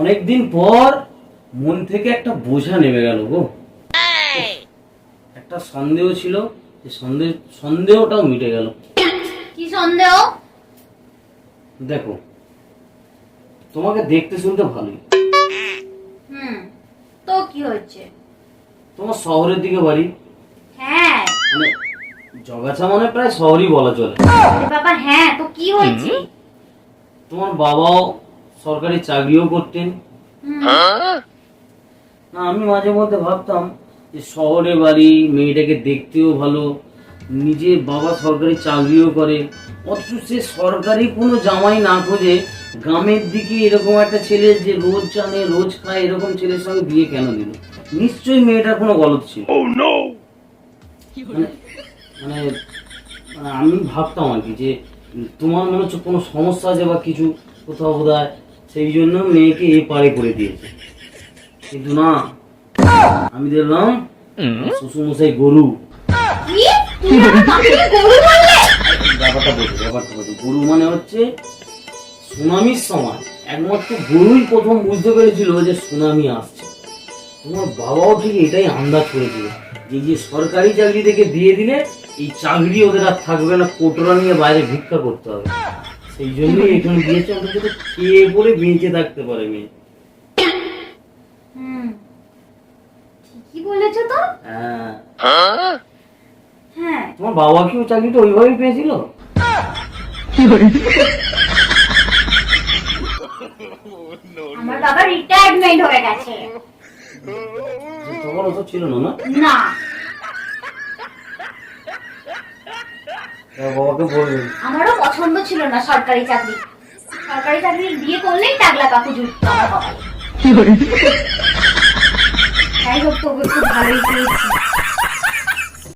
অনেকদিন পর মন থেকে একটা বোঝা নেমে গেল গো। একটা সন্দেহ ছিল যে সন্দেহ সন্দেহটাও মিটে গেল। কি সন্দেহ? দেখো তোমাকে দেখতে শুনতে ভালোই। হুম তো কি হচ্ছে তোমার শহরের দিকে বাড়ি? হ্যাঁ। মানে জগাছা মানে প্রায় শহরই বলা চলে। বাবা হ্যাঁ তো কি হয়েছে? তোমার বাবাও সরকারি চাকরিও করতেন। না আমি মাঝে মধ্যে ভাবতাম যে শহরে বাড়ি মেয়েটাকে দেখতেও ভালো নিজে বাবা সরকারি চাকরিও করে অথচ সে সরকারি কোনো জামাই না খোঁজে গ্রামের দিকে এরকম একটা ছেলে যে রোজ জানে রোজ খায় এরকম ছেলের সঙ্গে বিয়ে কেন দিল? নিশ্চয়ই মেয়েটার কোনো গলত ছিল। মানে মানে মানে আমি ভাবতাম আর কি যে তোমার মনে হচ্ছে কোনো সমস্যা আছে বা কিছু কোথাও বোধ সেই জন্য মেয়েকে এ পারে করে দিয়েছে। কিন্তু না আমি দেখলাম শ্বশুরমশাই গরু। ব্যাপারটা ব্যাপারটা গরু মানে হচ্ছে সুনামির সময় একমাত্র গরুই প্রথম বুঝতে পেরেছিল যে সুনামি আসছে। তোমার বাবাও ঠিক এটাই আন্দাজ করেছিল। যে যে সরকারি চাকরি থেকে দিয়ে দিলে এই চাকরি ওদের আর থাকবে না কোটরা নিয়ে বাইরে ভিক্ষা করতে হবে। সেই জন্যই এখানে দিয়েছে অন্তত খেয়ে পরে বেঁচে থাকতে পারে মেয়ে? ঠিকই বলেছ তো। হ্যাঁ। হ্যাঁ। তোমার বাবা কি চাকরিটা ওইভাবেই পেয়েছিল? আমার বাবা রিটায়ারমেন্ট হয়ে গেছে। তখন অত ছিল না? না না তার বাবাকে বলবেন আমারও পছন্দ ছিল না সরকারি চাকরি। সরকারি চাকরি বিয়ে করলেই টাকলা কাকু জুটতো আমার কপালে যাই হোক, তবু খুব ভালোই পেয়েছি।